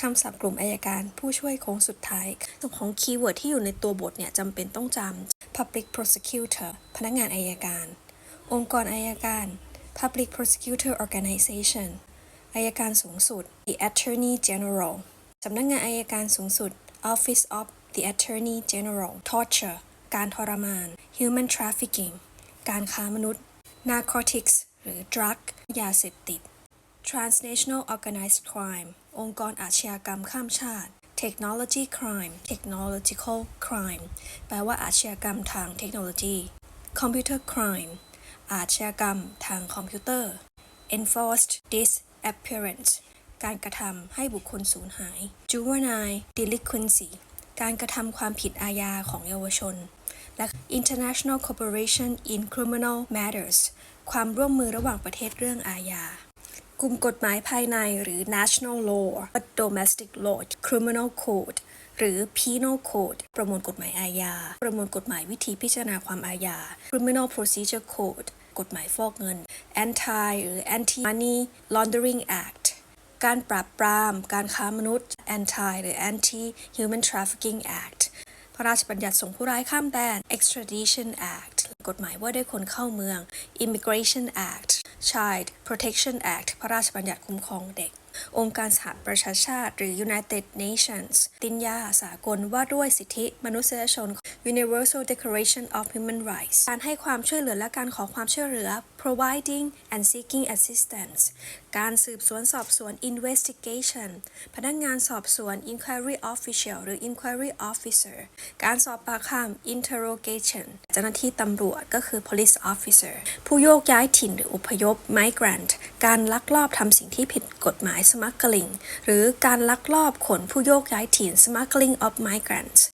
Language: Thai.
คำศัพท์กลุ่มอายการผู้ช่วยโค้งสุดท้ายส่วนของคีย์เวิร์ดที่อยู่ในตัวบทเนี่ยจำเป็นต้องจำ public prosecutor พนักงานอายการ องค์กรอายการ public prosecutor organization อายการสูงสุด the attorney general สำนักงานอายการสูงสุด office of the attorney general torture การทรมาน human trafficking การค้ามนุษย์ narcotics หรือ drug ยาเสพติด transnational organized crime องค์กรอาชญากรรมข้ามชาติ technology crime technological crime แปลว่าอาชญากรรมทางเทคโนโลยี computer crime อาชญากรรมทางคอมพิวเตอร์ enforced disappearance การกระทำให้บุคคลสูญหาย juvenile delinquency การกระทำความผิดอาญาของเยาวชน และ international cooperation in criminal matters ความร่วมมือระหว่างประเทศเรื่องอาญา กลุ่มกฎหมายภายในหรือ national law domestic law criminal code หรือ penal code ประมวลกฎหมายอาญา ประมวลกฎหมายวิธีพิจารณาความอาญา criminal procedure code กฎหมายฟอกเงิน anti หรือ anti money laundering act การปราบปรามการค้ามนุษย์ anti หรือ anti human trafficking act พระราชบัญญัติส่งผู้ร้ายข้ามแดน extradition act กฎหมายว่าด้วยคนเข้าเมือง immigration act child protection act พระราชบัญญัติคุ้มครองเด็ก องค์การสหประชาชาติ หรือ United Nations ตินยาสากลว่าด้วยสิทธิมนุษยชน Universal Declaration of Human Rights การให้ความช่วยเหลือและการขอความช่วยเหลือ providing and seeking assistance การสืบสวนสอบสวน investigation พนักงานสอบสวน inquiry official หรือ inquiry officer การสอบปากคำ interrogation เจ้าหน้าที่ตำรวจก็คือ police officer ผู้โยกย้ายถิ่นหรืออพยพ migrant การลักลอบทำสิ่งที่ผิดกฎหมาย smuggling หรือการลักลอบขนผู้โยกย้ายถิ่น smuggling of migrants